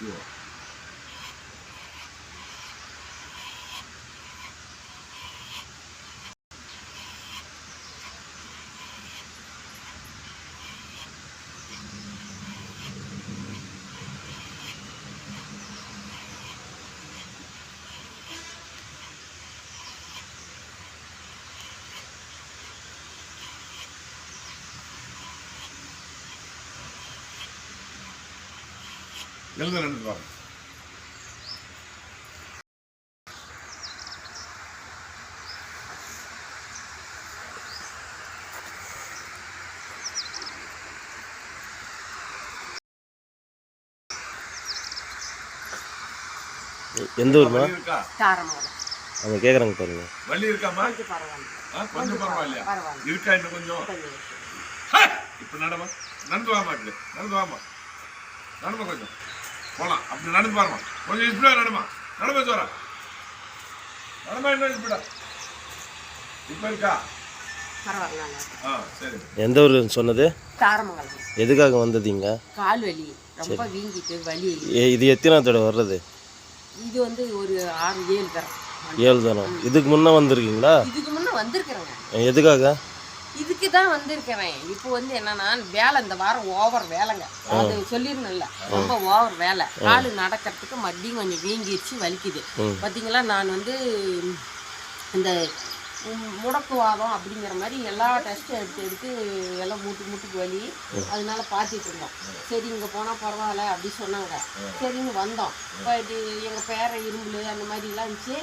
Yeah. எழுந்து நின்று பாருங்க எந்த ஊர்மா? அவங்க கேட்குறாங்க பாருங்க. வலி இருக்காமா கொஞ்சம் பரவாயில்லையா? பரவாயில்ல. இருக்கா இன்னும் கொஞ்சம்! இப்ப நடமா? நடந்து வாமா நடந்து வாமா. நடமா கொஞ்சம். போலாம். அப்படி நடந்து பாருமா. கொஞ்சம் ஸ்பீடா நடமா? நடமா சோரா நடமா என்ன ஸ்பீடா இப்ப இருக்கா? எந்த ஊர் சொன்னது? எதுக்காக வந்ததீங்க கால் வலி ரொம்ப வீங்கிட்டு வலி ஏ இது எத்தனை தடவை வர்றது? இது வந்து ஒரு ஆறு ஏழு தரம் ஏழு தானம் இதுக்கு முன்னே வந்திருக்கீங்களா? இதுக்கு முன்ன வந்திருக்கிறேங்க. எதுக்காக? இதுக்கு தான் வந்திருக்கிறேன். இப்போ வந்து என்னன்னா வேலை இந்த வாரம் ஓவர் வேலைங்க. அது சொல்லிருந்தேன்ல ரொம்ப ஓவர் வேலை. காலு நடக்கிறதுக்கு மறுபடியும் கொஞ்சம் வீங்கிருச்சு வலிக்குது. பார்த்தீங்களா நான் வந்து இந்த முடக்குவாதம் அப்படிங்கிற மாதிரி எல்லா டெஸ்ட்டும் எடுத்து எடுத்து எல்லாம் மூட்டு மூட்டுக்கு வலி. அதனால பார்த்துட்டு இருந்தோம். சரி இங்கே போனால் பரவாயில்ல அப்படி சொன்னாங்க. சரின்னு வந்தோம். போயிட்டு எங்கள் பேரை இரும்புல அந்த மாதிரிலாம் இருந்துச்சு.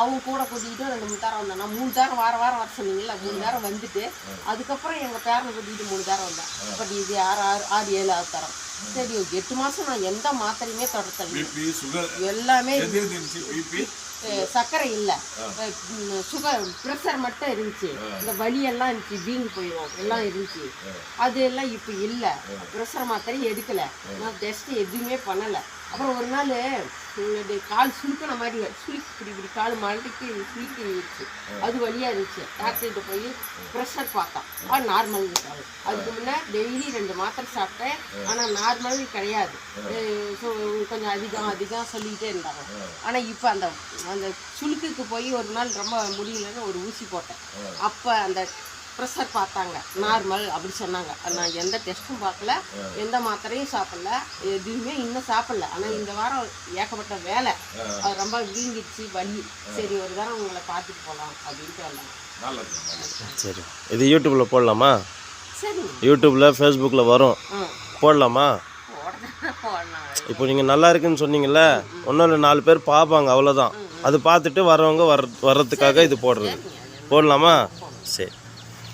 அவங்க கூட கூட்டிகிட்டு ரெண்டு மூணு தாரம் வந்தேன் நான் மூணு தாரம் வார வாரம் வர சொன்னீங்கல்ல மூணு தாரம் வந்துட்டு அதுக்கப்புறம் எங்கள் பேரனை கூட்டிகிட்டு மூணு தாரம் வந்தேன் பட் இது ஆறு ஆறு ஆறு ஏழு ஆறு தரம். சரி எட்டு மாதம் நான் எந்த மாத்திரையுமே சுகர் எல்லாமே சர்க்கரை இல்லை. சுகர் ப்ரெஷர் மட்டும் இருந்துச்சு. இந்த வலி எல்லாம் இருந்துச்சு வீங்கி போயிடும் எல்லாம் இருந்துச்சு. அது எல்லாம் இப்போ இல்லை. ப்ரெஷர் மாத்திரை எடுக்கலை. நான் டெஸ்ட் எதுவுமே பண்ணலை. அப்புறம் ஒரு நாள் என்னுடைய கால் சுருக்கின மாதிரி சுழிக்கு இப்படி இப்படி கால் மழட்டிக்கு சுளுக்கி இருந்துச்சு. அது வழியாக இருந்துச்சு. டாக்டர்கிட்ட போய் ப்ரெஷர் பார்த்தோம் அது நார்மல் அதுக்கு முன்னே டெய்லி ரெண்டு மாத்திரை சாப்பிட்டேன். ஆனால் நார்மல் கிடையாது. ஸோ கொஞ்சம் அதிகம் அதிகம் சொல்லிக்கிட்டே இருந்தாங்க. ஆனால் இப்போ அந்த அந்த சுழுக்குக்கு போய் ஒரு நாள் ரொம்ப முடியலன்னு ஒரு ஊசி போட்டேன். அப்போ அந்த ப்ரெஷர் பார்த்தாங்க. நார்மல் அப்படி சொன்னாங்க. நான் எந்த டெஸ்ட்டும் பார்க்கல. எந்த மாத்திரையும் சாப்பிடல. எதுவுமே இன்னும் சாப்பிடல. ஆனால் இந்த வாரம் ஏகப்பட்ட வேலை. அது ரொம்ப வீங்கிடுச்சு வலி. சரி ஒரு தரம் உங்களை பார்த்துட்டு போகலாம் அப்படின்ட்டு வந்தாங்க. சரி. இது யூடியூப்பில் போடலாமா? சரிங்க யூடியூப்பில் ஃபேஸ்புக்கில் வரும். போடலாமா? இப்போ நீங்கள் நல்லா இருக்குன்னு சொன்னீங்கல்ல இன்னொரு நாலு பேர் பார்ப்பாங்க அவ்வளோதான் அது பார்த்துட்டு வரவங்க வர வர்றதுக்காக இது போடுறது. போடலாமா. சரி.